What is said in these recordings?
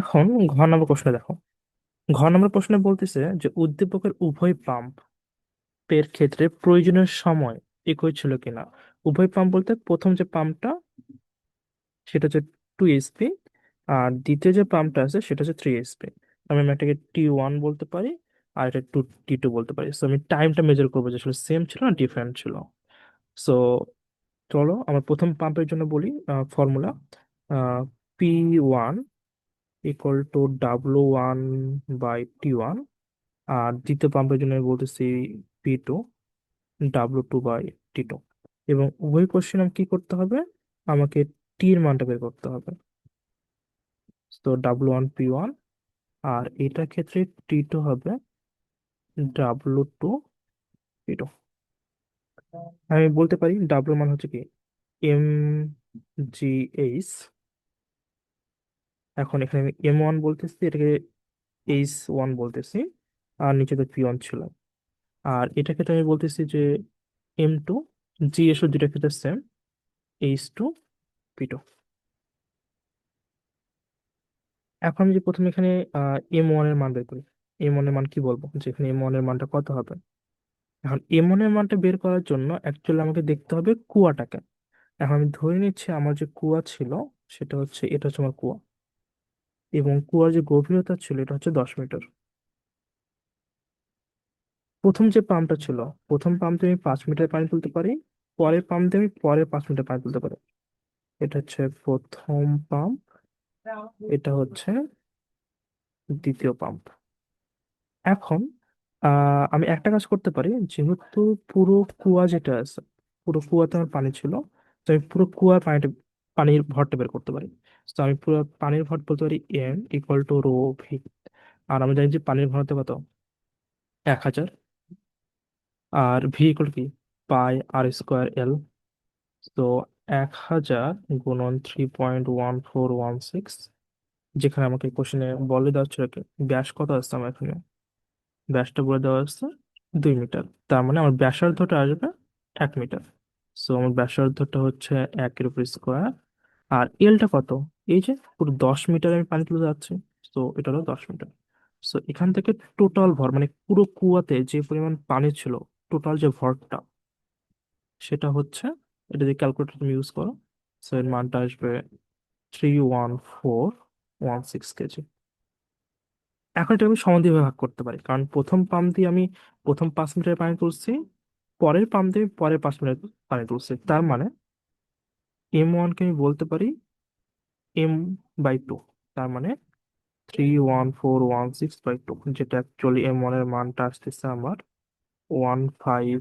এখন ঘ নম্বর প্রশ্নে দেখো। ঘ নম্বর প্রশ্নে বলতেছে যে, উদ্দীপকের উভয় পাম্পের ক্ষেত্রে প্রয়োজনীয় সময় একই ছিল কিনা? উভয় পাম্প বলতে প্রথম যে পাম্পটা, সেটা হচ্ছে টু এইচপি আর দ্বিতীয় যে পাম্পটা আছে, সেটা হচ্ছে থ্রি এইচপি আমি এটাকে টি ওয়ান বলতে পারি আর এটা টু টি টু বলতে পারি। সো আমি টাইমটা মেজার করব যে আসলে সেম ছিল না ডিফারেন্ট ছিল। সো চলো আমার প্রথম পাম্পের জন্য বলি formula P one equal to W one by T one আর দ্বিতীয় পাম্পের জন্য আমি বলতেছি P two W two by T two এবং উভয় কোশ্চেন কি করতে হবে? আমাকে টির মানটা বের করতে হবে। তো ডাব্লু ওয়ান পি ওয়ান আর এটার ক্ষেত্রে টি টু হবে ডাব্লু টু পি টু আমি বলতে পারি ডাব্লু মান হচ্ছে কি? M G H. এখন এখানে আমি এম ওয়ান বলতেছি, এটাকে এইচ ওয়ান বলতেছি, আর নিচে তো পি ওয়ান ছিল। আর এটা ক্ষেত্রে আমি বলতেছি যে এম টু, জি এসও দুটা ক্ষেত্রে same H two, P two. এখন আমি যে প্রথমে এখানে এম ওয়ানের মান বের করি, এম ওয়ানের মান কি বলব? যে এখানে এম ওয়ানের মানটা কত হবে? এখন এম ওয়ানের মানটা বের করার জন্য অ্যাকচুয়ালি আমাকে দেখতে হবে কুয়াটাকে। এখন আমি ধরে নিচ্ছি আমার যে কুয়া ছিল, সেটা হচ্ছে, এটা হচ্ছে আমার কুয়া। এবং কুয়ার যে গভীরতা ছিল, এটা হচ্ছে দশ মিটার। প্রথম যে পাম্পটা ছিল, প্রথম পাম্প দিয়ে আমি পাঁচ মিটার পানি তুলতে পারি, পরের পাম্প দিয়ে আমি পরের পাঁচ মিটার পানি তুলতে পারি। এটা হচ্ছে প্রথম পাম্প, এটা হচ্ছে দ্বিতীয় পাম্প। এখন আহ আমি একটা কাজ করতে পারি। যেহেতু পুরো কুয়া যেটা আছে, পুরো কুয়াতে আমার পানি ছিল, তো আমি পুরো কুয়ার পানিটা, পানির ভরটা বের করতে পারি। তো আমি পুরো পানির ভর বলতে পারি M equal to rho V আর আমি জানি যে পানির ঘনত্ব কত? এক হাজার। আর ভি ইকুয়াল কি? পাই আর স্কোয়ার এল তো এক হাজার গুণন three point one four one six যেখানে আমাকে কোশ্চেনে বলে দেওয়া ছিল ব্যাস কত আসছে আমার এখানে? ব্যাসটা বলে দেওয়া আসছে দুই মিটার। তার মানে আমার ব্যাসার্ধটা আসবে এক মিটার। সো আমার ব্যাসার্ধটা হচ্ছে একের উপর স্কোয়ার আর এলটা কত? এই যে পুরো দশ মিটার আমি পানি তুলে যাচ্ছি। তো এটা হলো দশ মিটার। সো এখান থেকে টোটাল ভর মানে পুরো কুয়াতে যে পরিমাণ পানি ছিল টোটাল যে ভরটা, সেটা হচ্ছে, এটা যে ক্যালকুলেটর তুমি ইউজ করো সো এর মানটা আসবে three one four one six KG এখন এটা আমি সমান ভাগ করতে পারি। কারণ প্রথম পাম্প দিয়ে আমি প্রথম পাঁচ মিটার পানি তুলছি, পরের পাম্প দিয়ে পরের পাঁচ মিটার পানি তুলছি। তার মানে এম ওয়ানকে আমি বলতে পারি এম বাই টু তার মানে three one four one six by two যেটা অ্যাকচুয়ালি এম ওয়ানের মানটা আসতেছে আমার one five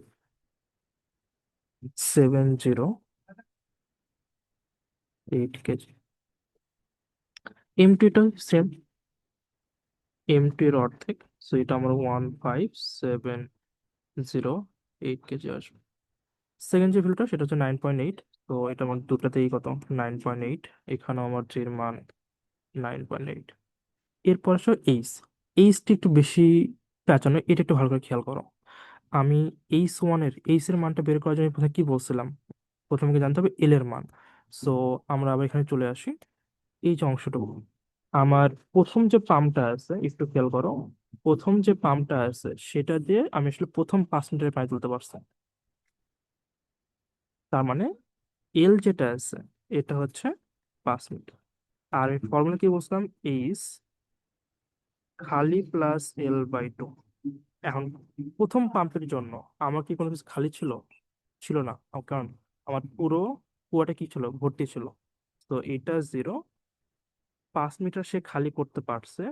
seven zero eight KG. M টুটা সেম এম টু এর অর্ধেক সো এটা আমার one five seven zero eight KG আসবে। সেকেন্ড যে ভ্যালুটা সেটা হচ্ছে নাইন পয়েন্ট এইট তো এটা আমার দুটাতেই কত? নাইন পয়েন্ট এইট এখানেও আমার জির মান নাইন পয়েন্ট এইট এরপর আসো এইচ এইচটি একটু বেশি প্যাঁচানো এটা একটু ভালো করে খেয়াল করো। আমি এইচ ওয়ানের এইচ এর মানটা বের করার জন্য প্রথমে কি বলছিলাম? প্রথমে জানতে হবে? এল এর মান। সো আমরা আবার এখানে চলে আসি। এই যে অংশটুকু। আমার প্রথম যে পাম্পটা আছে, একটু খেয়াল করো, প্রথম যে পাম্পটা আছে, সেটা দিয়ে আমি আসলে প্রথম পাঁচ পানি তুলতে পারছি। তার মানে এল যেটা আছে, এটা হচ্ছে পাঁচ মিটার আর আমি ফর্মুলা কি বলছিলাম? এইচ খালি প্লাস এল বাই টু এখন প্রথম পাম্পের জন্য আমার কি কোনো কিছু খালি ছিল? ছিল না। কারণ আমার পুরো কুয়াটা কি ছিল? ভর্তি ছিল। তো এটা জিরো পাঁচ মিটার সে খালি করতে পারছে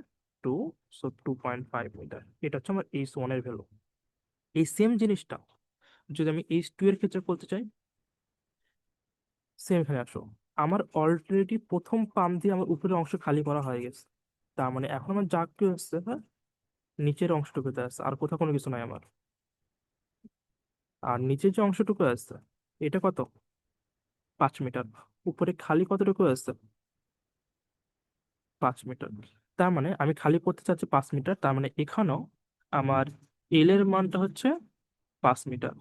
two, so two point five meter. এটা হচ্ছে আমার এইচ ওয়ানের ভ্যালু। এই সেম জিনিসটা যদি আমি এইচ টু এর ক্ষেত্রে বলতে চাই, সেম এখানে আসো। আমার অলরেডি প্রথম পাম্প দিয়ে আমার উপরের অংশ খালি করা হয়ে গেছে। তার মানে এখন আমার যা কি হচ্ছে হ্যাঁ নিচের অংশটুকুতে আছে, আর কোথাও কোনো কিছু নাই আমার। আর নিচের যে অংশটুকু আছে, এটা কত? পাঁচ মিটার। উপরে খালি কতটুকু আছে? পাঁচ মিটার। তার মানে আমি খালি করতে চাচ্ছি পাঁচ মিটার, তার মানে এখানেও আমার এল এর মানটা হচ্ছে পাঁচ মিটার।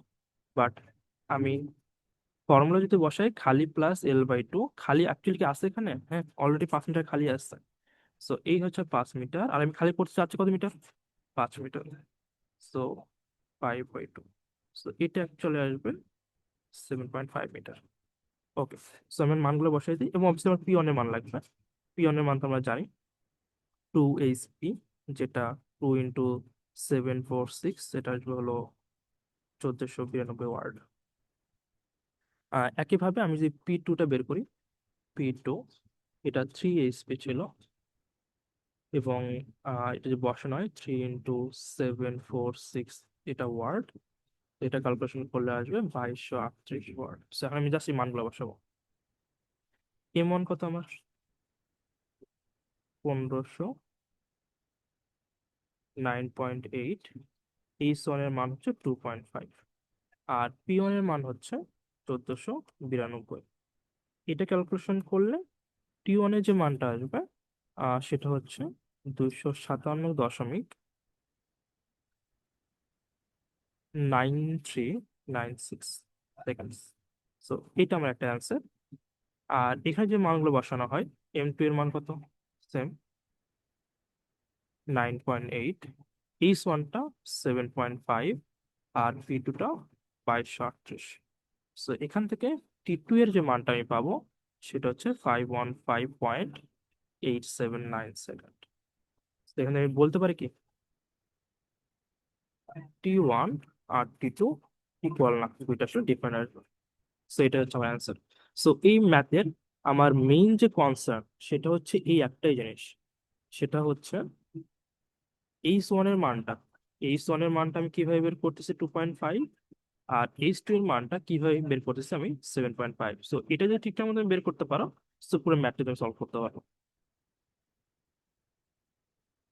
বাট আমি ফর্মুলা যদি বসাই, খালি প্লাস এল বাই টু খালি অ্যাকচুয়ালি কি আছে এখানে? হ্যাঁ অলরেডি পাঁচ মিটার খালি আছে। সো এই হচ্ছে পাঁচ মিটার। আর আমি খালি করতে চাচ্ছি কত মিটার? পাঁচ meter. So five by two so এটা চলে আসবে seven point five meter. Okay so আমি মানগুলো বসাই দিই এবং অবশ্যই আমার পি এর মান লাগবে। পি এর মান তো আমরা জানি। টু এইচ পি যেটা two into seven four six সেটা হলো চোদ্দশো বিরানব্বই ওয়ার্ড। একইভাবে আমি যদি পি টুটা বের করি পি টু এটা থ্রি এইচপি ছিল এবং এটা যে বসানো হয় three into seven four six এটা ওয়ার্ড, এটা ক্যালকুলেশন করলে আসবে বাইশশো আটত্রিশ ওয়ার্ড। আমি জাস্ট এই মানগুলো বসাবো। এম ওয়ান কত আমার? পনেরোশো নাইন পয়েন্ট এইট এইচ ওয়ানের মান হচ্ছে টু পয়েন্ট ফাইভ, আর পি ওয়ানের মান হচ্ছে চোদ্দশো বিরানব্বই। এটা ক্যালকুলেশন করলে টি ওয়ানের যে মানটা আসবে সেটা হচ্ছে দুইশো সাতান্ন দশমিক nine three nine six seconds. So এটা আমার একটা অ্যান্সার আর এখানে যে মানগুলো বসানো হয় এম টু এর মান কত? Same nine point eight H ওয়ানটা সেভেন পয়েন্ট ফাইভ আর পি টুটা বাইশশো আটত্রিশ সো এখান থেকে টি টু এর যে মানটা আমি পাবো, সেটা হচ্ছে five one five point eight seven nine second এখানে আমি বলতে পারি কি? টি ওয়ান আর টি টু ইকুয়াল না, দুইটা আসলে ডিফারেন্ট সো এটা হচ্ছে আমার অ্যান্সার সো এই ম্যাথের আমার মেইন যে কনসার্ন সেটা হচ্ছে এই একটাই জিনিস। সেটা হচ্ছে এইচ ওয়ানের মানটা। এইচ ওয়ানের মানটা আমি কীভাবে বের করতেছি টু পয়েন্ট ফাইভ আর এইচ টু এর মানটা কীভাবে বের করতেছি আমি সেভেন পয়েন্ট ফাইভ সো এটা যদি ঠিকঠাক মতো বের করতে পারো সো পুরো ম্যাথটা তুমি সলভ করতে পারো।